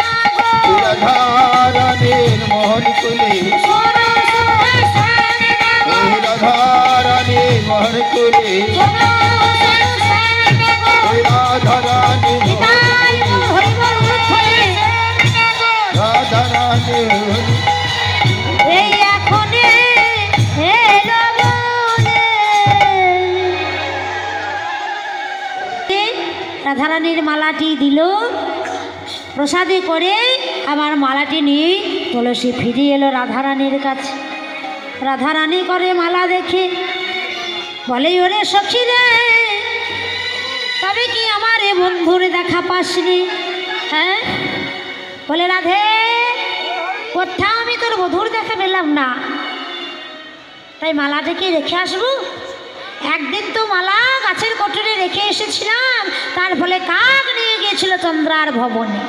নাগো রাধারানীর মোহন ওই রাধারানীর মোহন তুলে। শোনো শোনো রাধারানীর মালাটি দিল। প্রসাদে করে আমার মালাটি নিয়ে তুলসী ফিরে এলো রাধারানীর কাছে। রাধারানী করে মালা দেখে বলে, ওরে সখী রে, তবে কি আমার এ বন্ধুর দেখা পাসনি? হ্যাঁ? বলে, রাধে, কোথাও আমি তোর বধুর দেখা পেলাম না। তাই মালাটাকে রেখে আসব? একদিন তো মালা গাছের কোটরে রেখে এসেছিলাম, তার ফলে কাক নিয়ে গিয়েছিল চন্দ্রার ভবনে।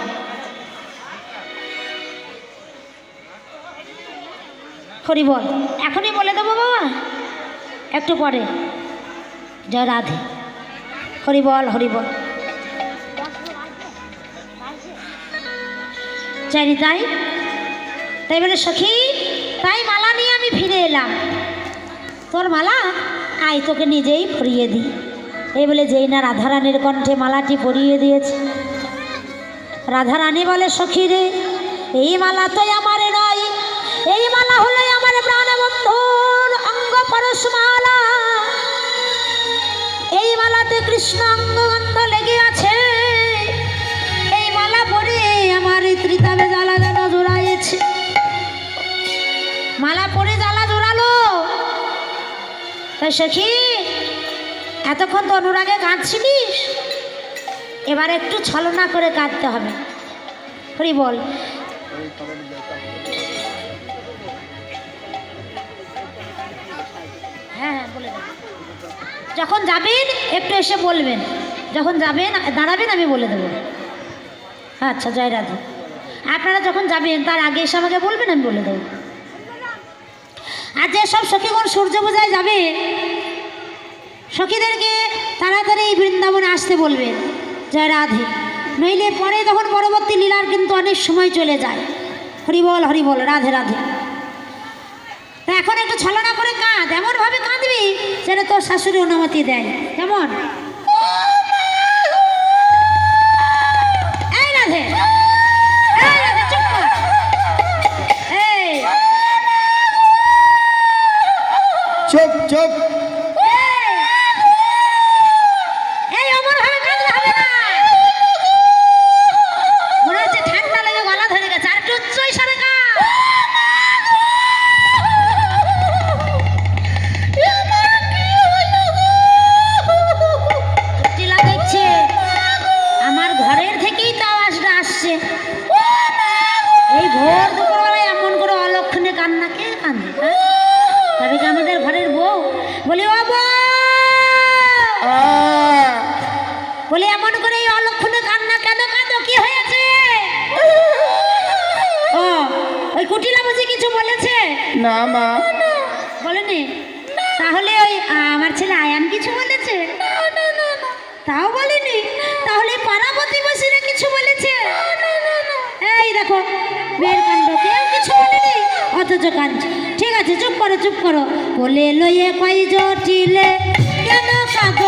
হরি বল, এখনই বলে দেবো বাবা, একটু পরে। জয় রাধে। হরি বল হরি বল। জানি তাই? তাই বলে সখী, তাই মালা নিয়ে আমি ফিরে এলাম। তোর মালা আয় তোকে নিজেই পরিয়ে দিই। এই বলে যেই না রাধারানীর কণ্ঠে মালাটি পরিয়ে দিয়েছে। রাধারানী বলে, সখী রে, এই মালা তো আমার নয়। এই মালা হলো আমার প্রাণবন্ধুর অঙ্গ পরশ মালা এই মালাতে কৃষ্ণ অঙ্গগন্ধ সখী। এতক্ষণ তো অনুরাগে কাঁদছিলিস এবার একটু ছলনা করে কাঁদতে হবে। হরি বল। হ্যাঁ হ্যাঁ বলে যখন যাবেন, একটু এসে বলবেন। যখন যাবেন, দাঁড়াবেন, আমি বলে দেবো। আচ্ছা জয় রাধে। আপনারা যখন যাবেন, তার আগে এসে আমাকে বলবেন, আমি বলে দেবো। আর যেসব সখীগণ সূর্য পূজায় যাবে, সখীদেরকে তাড়াতাড়ি এই বৃন্দাবনে আসতে বলবে, জয় রাধে। নইলে পরে তখন পরবর্তী লীলার কিন্তু অনেক সময় চলে যায়। হরিবল হরিবল রাধে রাধে। তা এখন একটু ছলনা করে কাঁদ, এমনভাবে কাঁদবি যেন তোর শাশুড়ি অনুমতি দেয়। কেমন? বলি ও বলে এমন করে এই অলক্ষণে কান্না কেন কাঁদো? কি হয়েছে? ও ওই কুটিলা বুঝি কিছু বলেছে? না মা। বলেনি? তাহলে ওই আমার ছেলে আয়ান কিছু বলেছে? তাও বলেনি? তাহলে পাড়া প্রতিবেশীরা কিছু বলেছে? এই দেখো মেয়ের কাণ্ড কেউ কিছু বলেনি। অথচ কাঁদছে। আছে চুপ করো চুপ করো। বলে লইয়ে কই জটিলে? কেন কাগরা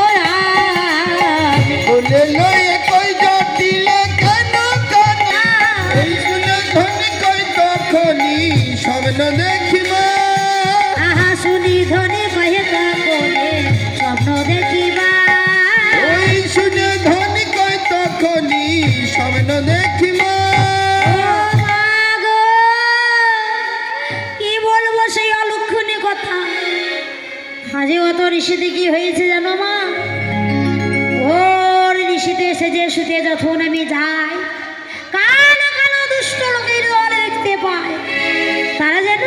ঋষিতে কি হয়েছে জানো মা? ওর ঋষিতে এসে যে শুতে যখন আমি যাই, কালো কালো দুষ্ট লোকের দেখতে পাই। তারা যেন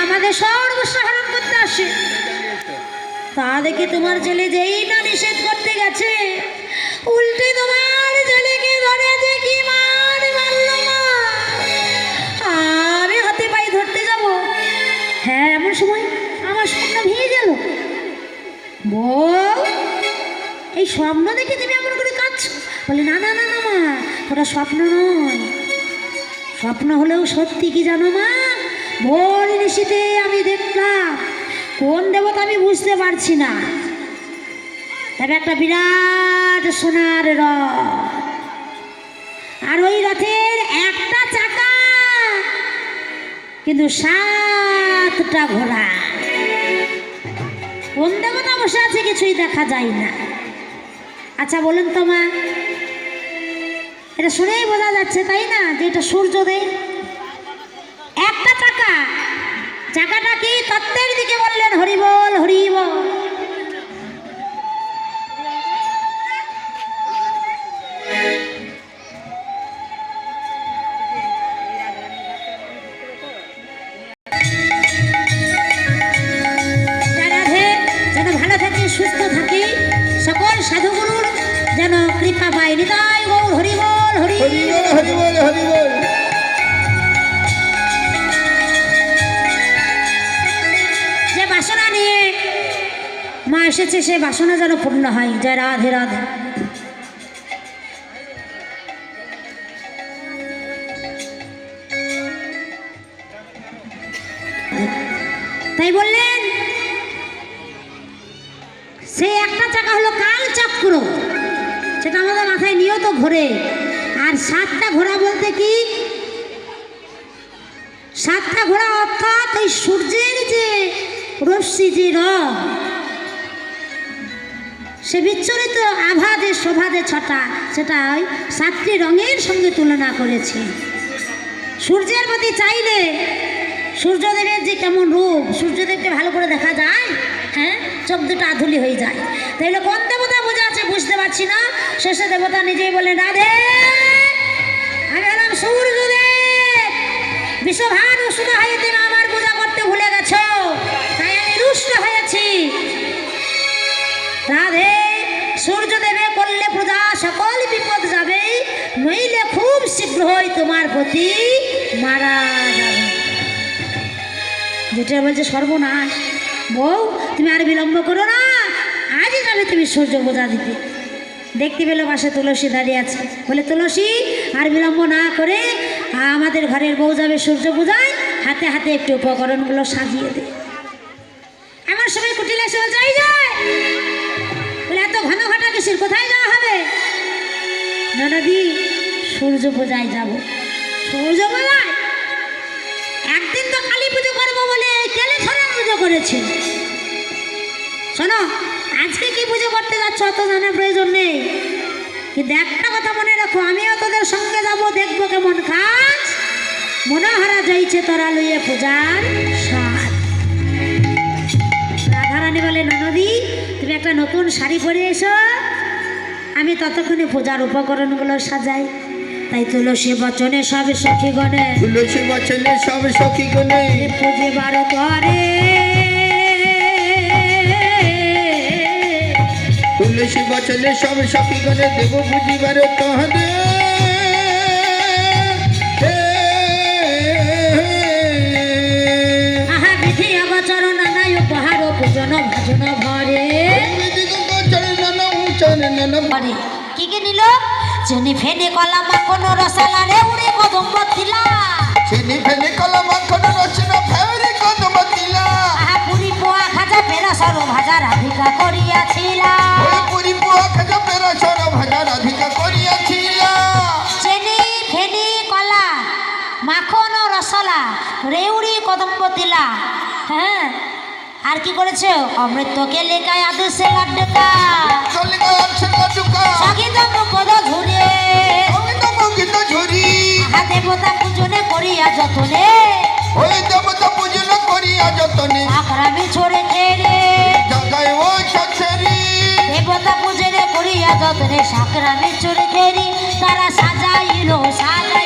আমাদের সর্বস্ব করতে আসে। তা দেখে তোমার ছেলে যেই না নিষেধ করতে গেছে, উল্টে তোমার ছেলেকে ধরে দেখি মা স্বপ্ন দেখে তুমি এমন করে কাঁদছো? বলে, না না না না, মা, ওটা স্বপ্ন নয়। স্বপ্ন হলেও সত্যি কি জানো, মা? ভোর নিশিতে আমি দেখলাম, কোন দেবতা আমি বুঝতে পারছি না। তবে একটা বিরাট সোনার রথ আর ওই রথের একটা চাকা, কিন্তু সাতটা ঘোড়া। কোন দেবতা বসে আছে কিছুই দেখা যায় না। আচ্ছা বলুন তো মা। এটা শুনেই বোঝা যাচ্ছে, তাই না, যে এটা সূর্যোদয় একটা চাকা। চাকাটা কি তত্ত্বের দিকে বললেন? হরিবল হরিবল। যে বাসনা নিয়ে মা এসেছে, সে বাসনা যেন পূর্ণ হয়। জয় রাধে রাধে। তাই বললেন সেই একটা চাকা হলো কাল চক্র। সেটা আমাদের মাথায় নিয়ত ঘোরে। আর সাতটা ঘোড়া বলতে কি? সাতটা ঘোড়া অর্থাৎ ওই সূর্যের যে রশ্মি, যে রং, সে বিচ্ছরিত আভা যে শোভা যে ছটা, সেটা ওই সাতটি রঙের সঙ্গে তুলনা করেছে। সূর্যের প্রতি চাইলে সূর্যদেবের যে কেমন রূপ, সূর্যদেবকে ভালো করে দেখা যায় হ্যাঁ? চোখ দুটো আধুলি হয়ে যায়। তাইলে কোন দেবতা বোঝা আছে বুঝতে পারছি না? শেষে দেবতা নিজেই বলে রাধে সূর্যদেব হয়ে পূজা করতে ভুলে গেছো। তাই আমি হয়েছি। রাধে সূর্য দেবে করলে পূজা সকল বিপদ যাবে খুব তোমার মারা যাবে। যেটা বলছে সর্বনাশ। বউ, তুমি আর বিলম্ব করো না। আজই যাবে তুমি সূর্য পূজা দিতে। দেখতে পেলে পাশে তুলসী দাঁড়িয়ে আছে। বলে, তুলসী, আর বিলম্ব না করে আমাদের ঘরের বউ যাবে সূর্য পূজায়, হাতে হাতে একটু উপকরণগুলো সাজিয়ে দে। আমার সবাই কুটিলে এসে যাই যায় বলে, এত ঘন ঘটা কিসের? কোথায় যাওয়া হবে? ননদি সূর্য পূজায় যাব। সূর্য পূজায়? একদিন তো কালী পুজো করব বলে তেলে ছড়া পুজো করেছে? শোনো আজকে কি পুজো করতে যাচ্ছ অত জানার প্রয়োজন নেই। কিন্তু একটা কথা মনে রাখো আমিও তোদের সঙ্গে যাব দেখব কেমন কাজ। মনোহারা যাইছে তোরা লইয়ে পূজার রাধারানী বলে ননদি তুমি একটা নতুন শাড়ি পরে এসো। আমি ততক্ষণে পূজার উপকরণগুলো সাজাই। তাই তুলসী বচনে সব সখী গণে তুলসী বচনে সব সখী গনে পুজে বারো করে। তুলসী বচনে সব সখী গনে দেব বুঝিবার ভরে। কি কি নিল? চিনি ফেনে কলা মাখন রসালা রে উড়ে কদম্ব দিলা চিনি ফেলে কলা মাখন রচনা ফেরি কদম দিলা আহা পুরি পোয়া খাজা পেরা সর ভাজা রাধিকা করিয়াছিলা পুরি পুয়া খাজা পেরা সর ভাজা রাধিকা করিয়াছিলা চিনি ফেনি কলা মাখন রসলা রেউড়ি কদম্ব হ্যাঁ? আর কি করেছ? অমৃতকে লেখায় আদর্শে লাড্ডুকা। চলে গেলাম সে লাডুকা সংগীত পদ ঝুড়ে ওই তো মঙ্গিত ঝুরি। আহা দেবতা পূজনে করিয়া যতনে। ওই দেবতা পূজন করিয়া যতনে। আকরামি ছড়ে রতনে সাকরামে চড়ে ধেরি তারা সাজাইলো সাজা